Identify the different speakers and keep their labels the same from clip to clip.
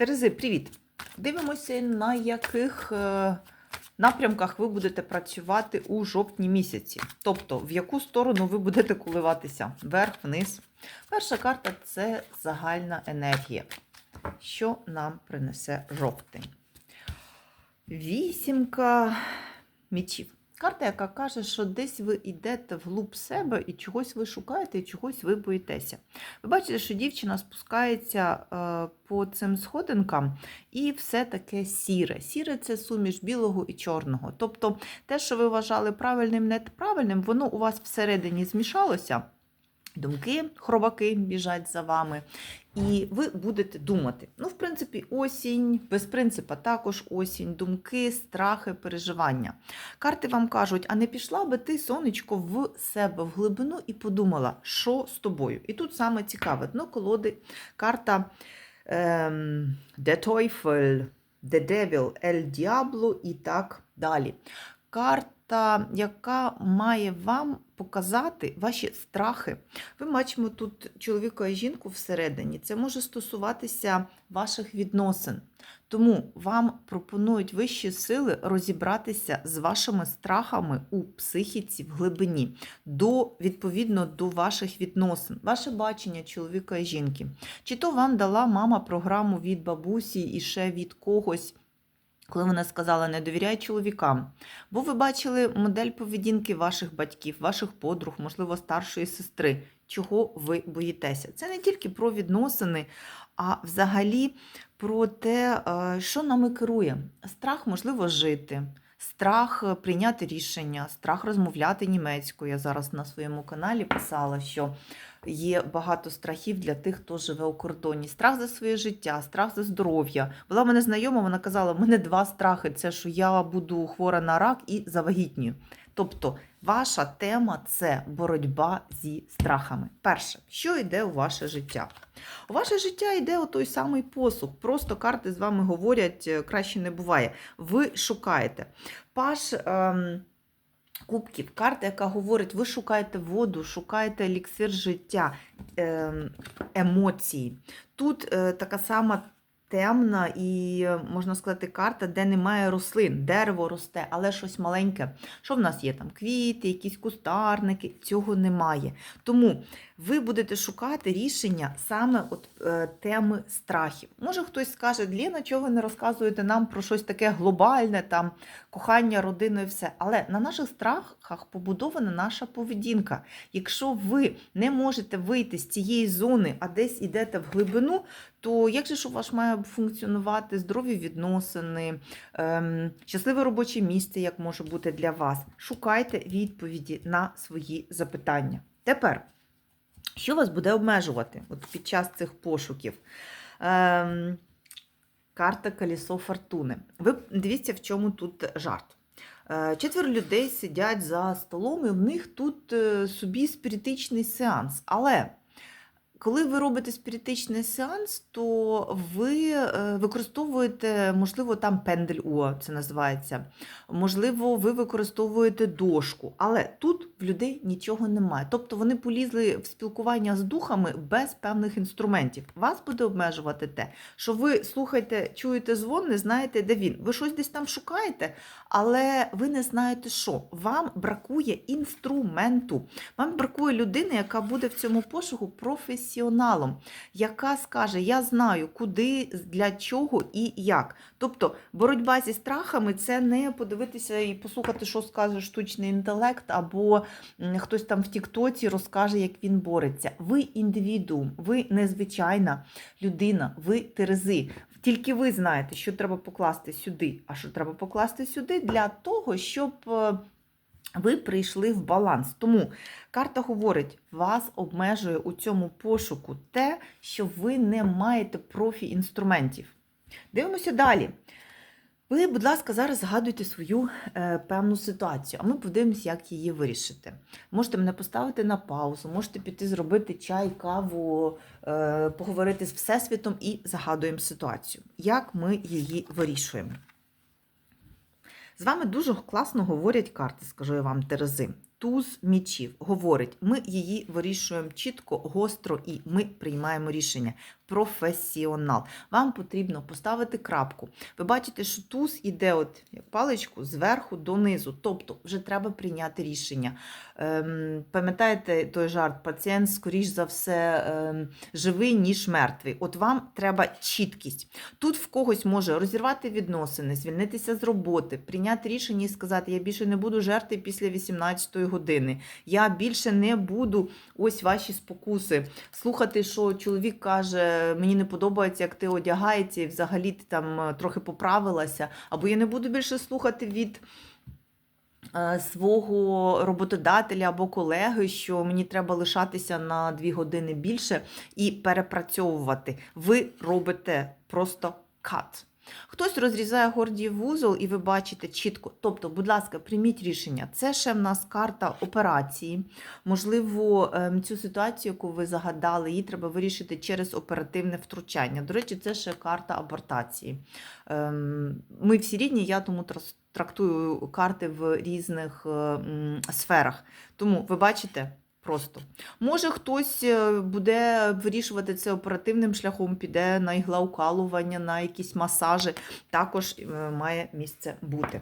Speaker 1: Терези, привіт! Дивимося, на яких е, напрямках ви будете працювати у жовтні місяці. Тобто, в яку сторону ви будете коливатися? Вверх, вниз. Перша карта це загальна енергія. Що нам принесе жовтень? Вісімка мічів. Карта, яка каже, що десь ви йдете вглуб себе і чогось ви шукаєте, і чогось ви боїтеся. Ви бачите, що дівчина спускається е, по цим сходинкам, і все таке сіре. Сіре це суміш білого і чорного. Тобто те, що ви вважали правильним, неправильним, воно у вас всередині змішалося. Думки, хробаки біжать за вами, і ви будете думати. Ну, в принципі, осінь, без принципа також осінь, думки, страхи, переживання. Карти вам кажуть, а не пішла би ти, сонечко, в себе в глибину і подумала, що з тобою. І тут саме цікаве, дно колоди, карта ем, The Teufel, The Devil, El Diablo і так далі. Карта, яка має вам показати ваші страхи. Ви бачимо тут чоловіка і жінку всередині. Це може стосуватися ваших відносин. Тому вам пропонують вищі сили розібратися з вашими страхами у психіці в глибині, до, відповідно до ваших відносин, ваше бачення чоловіка і жінки. Чи то вам дала мама програму від бабусі і ще від когось. Коли вона сказала, не довіряй чоловікам, бо ви бачили модель поведінки ваших батьків, ваших подруг, можливо, старшої сестри, чого ви боїтеся. Це не тільки про відносини, а взагалі про те, е, що нами керує. Страх, можливо, жити, страх е, прийняти рішення, страх розмовляти німецькою. Я зараз на своєму каналі писала, що є багато страхів для тих, хто живе у кордоні. Страх за своє життя, страх за здоров'я. Була в мене знайома, вона казала, в мене два страхи: це що я буду хвора на рак і завагітнюю. Тобто, ваша тема це боротьба зі страхами. Перше, що йде у ваше життя? У ваше життя йде той самий посух. Просто карти з вами говорять, е, краще не буває. Ви шукаєте. Паш. Ем, Кубків, карта, яка говорить, ви шукаєте воду, шукаєте еліксир життя, ем, емоції. Тут е, така сама темна і, можна сказати, карта, де немає рослин, дерево росте, але щось маленьке. Що в нас є там? Квіти, якісь кустарники, цього немає. Тому ви будете шукати рішення саме от е, теми страхів. Може хтось скаже, Ліна, чого ви не розказуєте нам про щось таке глобальне, там кохання, родину і все. Але на наших страхах побудована наша поведінка. Якщо ви не можете вийти з цієї зони, а десь йдете в глибину, то як же ж у вас має функціонувати здорові відносини, ем, щасливе робоче місце, як може бути для вас? Шукайте відповіді на свої запитання. Тепер. Що вас буде обмежувати от під час цих пошуків? Ем, карта Колесо Фортуни. Ви дивіться, в чому тут жарт. Е, Четверо людей сидять за столом, і в них тут е, собі спіритичний сеанс. Але коли ви робите спіритичний сеанс, то ви е, використовуєте, можливо, там пендель О, це називається. Можливо, ви використовуєте дошку, але тут в людей нічого немає. Тобто вони полізли в спілкування з духами без певних інструментів. Вас буде обмежувати те, що ви слухаєте, чуєте звон, не знаєте, де він. Ви щось десь там шукаєте, але ви не знаєте, що. Вам бракує інструменту. Вам бракує людини, яка буде в цьому пошуку професіоналом, яка скаже: Я знаю, куди, для чого і як. Тобто, боротьба зі страхами це не подивитися і послухати, що скаже штучний інтелект, або хтось там в Тіктоці розкаже, як він бореться. Ви індивідуум, ви незвичайна людина, ви терези. Тільки ви знаєте, що треба покласти сюди, а що треба покласти сюди для того, щоб е, ви прийшли в баланс. Тому карта говорить, вас обмежує у цьому пошуку те, що ви не маєте профі-інструментів. Дивимося далі. Ви, будь ласка, зараз згадуйте свою е, певну ситуацію, а ми подивимося, як її вирішити. Можете мене поставити на паузу, можете піти зробити чай, каву, е, поговорити з Всесвітом і загадуємо ситуацію. Як ми її вирішуємо? З вами дуже класно говорять карти, скажу я вам, Терези. Туз мічів говорить, ми її вирішуємо чітко, гостро і ми приймаємо рішення. Професіонал. Вам потрібно поставити крапку. Ви бачите, що туз іде от як паличку зверху донизу. Тобто вже треба прийняти рішення. Ем, пам'ятаєте той жарт, пацієнт, скоріш за все, ем, живий, ніж мертвий. От вам треба чіткість. Тут в когось може розірвати відносини, звільнитися з роботи, прийняти рішення і сказати: я більше не буду жерти після 18-ї години. Я більше не буду ось ваші спокуси. Слухати, що чоловік каже, мені не подобається, як ти одягаєшся, і взагалі ти там е, трохи поправилася. Або я не буду більше слухати від. е, Свого роботодателя або колеги, що мені треба лишатися на дві години більше і перепрацьовувати. Ви робите просто кат. Хтось розрізає гордіїв вузол, і ви бачите чітко. Тобто, будь ласка, прийміть рішення. Це ще в нас карта операції. Можливо, ем, цю ситуацію, яку ви загадали, її треба вирішити через оперативне втручання. До речі, це ще карта абортації. Ем, Ми всі рідні, я тому трактую карти в різних е, сферах. Тому ви бачите. Просто може хтось е, буде вирішувати це оперативним шляхом, піде на іглаукалування, на якісь масажі. Також е, має місце бути.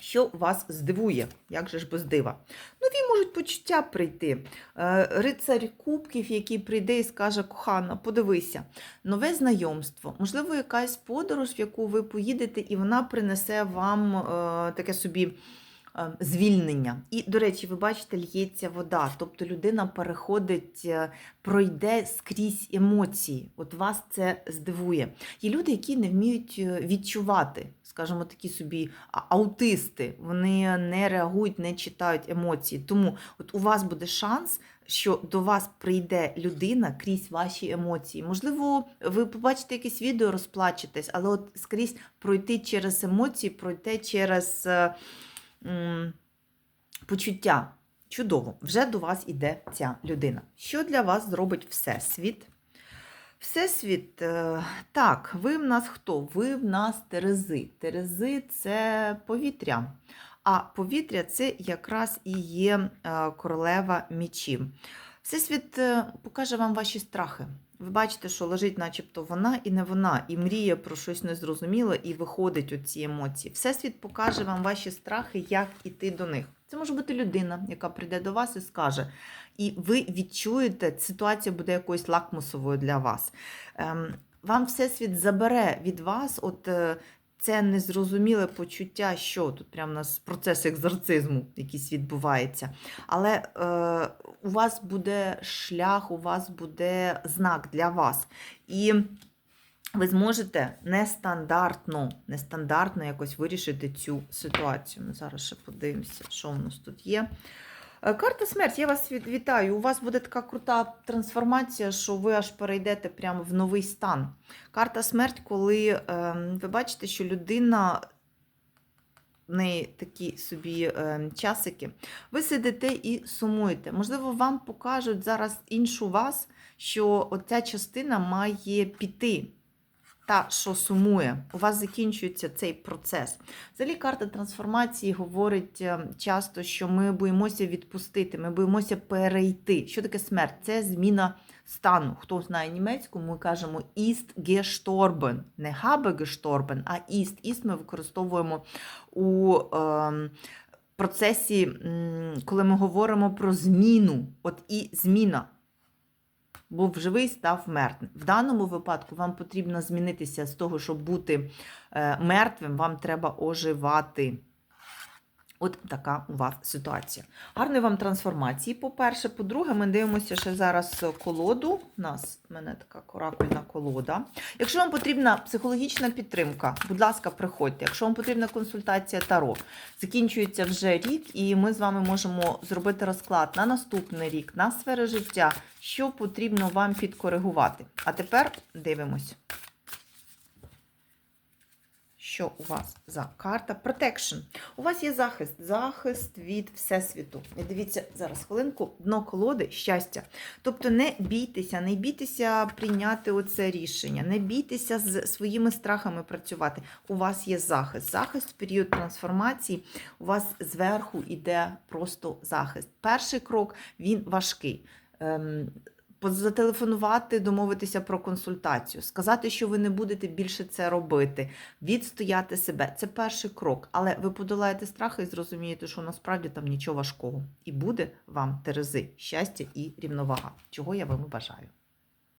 Speaker 1: Що вас здивує, як же ж без дива? Нові можуть почуття прийти. Е, Рицарь кубків, який прийде і скаже: кохана, подивися, нове знайомство, можливо, якась подорож, в яку ви поїдете, і вона принесе вам таке собі звільнення. І, до речі, ви бачите, л'ється вода. Тобто людина переходить, е, пройде скрізь емоції. От вас це здивує. Є люди, які не вміють е, відчувати, скажімо, такі собі аутисти. Вони не реагують, не читають емоції. Тому от у вас буде шанс. Що до вас прийде людина крізь ваші емоції. Можливо, ви побачите якесь відео, розплачетесь, але от скрізь пройти через емоції, пройти через е, почуття. Чудово, вже до вас іде ця людина. Що для вас зробить Всесвіт? Всесвіт, е, так, ви в нас хто? Ви в нас Терези. Терези це повітря. А повітря це якраз і є е, королева мічів. Всесвіт е, покаже вам ваші страхи. Ви бачите, що лежить, начебто, вона і не вона, і мріє про щось незрозуміле, і виходить оці емоції. Всесвіт покаже вам ваші страхи, як іти до них. Це може бути людина, яка прийде до вас і скаже. І ви відчуєте, ситуація буде якоюсь лакмусовою для вас. Ем, Вам Всесвіт забере від вас от е, це незрозуміле почуття, що тут прямо у нас процес екзорцизму якийсь відбувається. Але е, у вас буде шлях, у вас буде знак для вас. І ви зможете нестандартно, нестандартно якось вирішити цю ситуацію. Ми зараз ще подивимося, що у нас тут є. Е, Карта смерть, я вас вітаю. У вас буде така крута трансформація, що ви аж перейдете прямо в новий стан. Карта смерть, коли ем, ви бачите, що людина. В неї такі собі ем, часики. Ви сидите і сумуєте. Можливо, вам покажуть зараз іншу вас, що оця частина має піти. Та, що сумує, у вас закінчується цей процес. Взагалі, карта трансформації говорить е, часто, що ми боїмося відпустити, ми боїмося перейти. Що таке смерть? Це зміна стану. Хто знає німецьку, ми кажемо ist gestorben. Не habe gestorben, а ist. Ist ми використовуємо у е, процесі, коли ми говоримо про зміну. От і зміна був живий, став мертвим. В даному випадку вам потрібно змінитися з того, щоб бути е, мертвим, вам треба оживати. От така у вас ситуація. Гарної вам трансформації, по-перше. По-друге, ми дивимося ще зараз колоду. У нас в мене така оракульна колода. Якщо вам потрібна психологічна підтримка, будь ласка, приходьте. Якщо вам потрібна консультація Таро, закінчується вже рік, і ми з вами можемо зробити розклад на наступний рік, на сфери життя, що потрібно вам підкоригувати. А тепер дивимось. Що у вас за карта? Protection. У вас є захист, захист від Всесвіту. І дивіться, зараз хвилинку, дно колоди щастя. Тобто не бійтеся, не бійтеся прийняти оце рішення, не бійтеся з своїми страхами працювати. У вас є захист. Захист в період трансформації. У вас зверху йде просто захист. Перший крок він важкий. Зателефонувати, домовитися про консультацію, сказати, що ви не будете більше це робити, відстояти себе. Це перший крок. Але ви подолаєте страхи і зрозумієте, що насправді там нічого важкого. І буде вам Терези щастя і рівновага, чого я вам бажаю.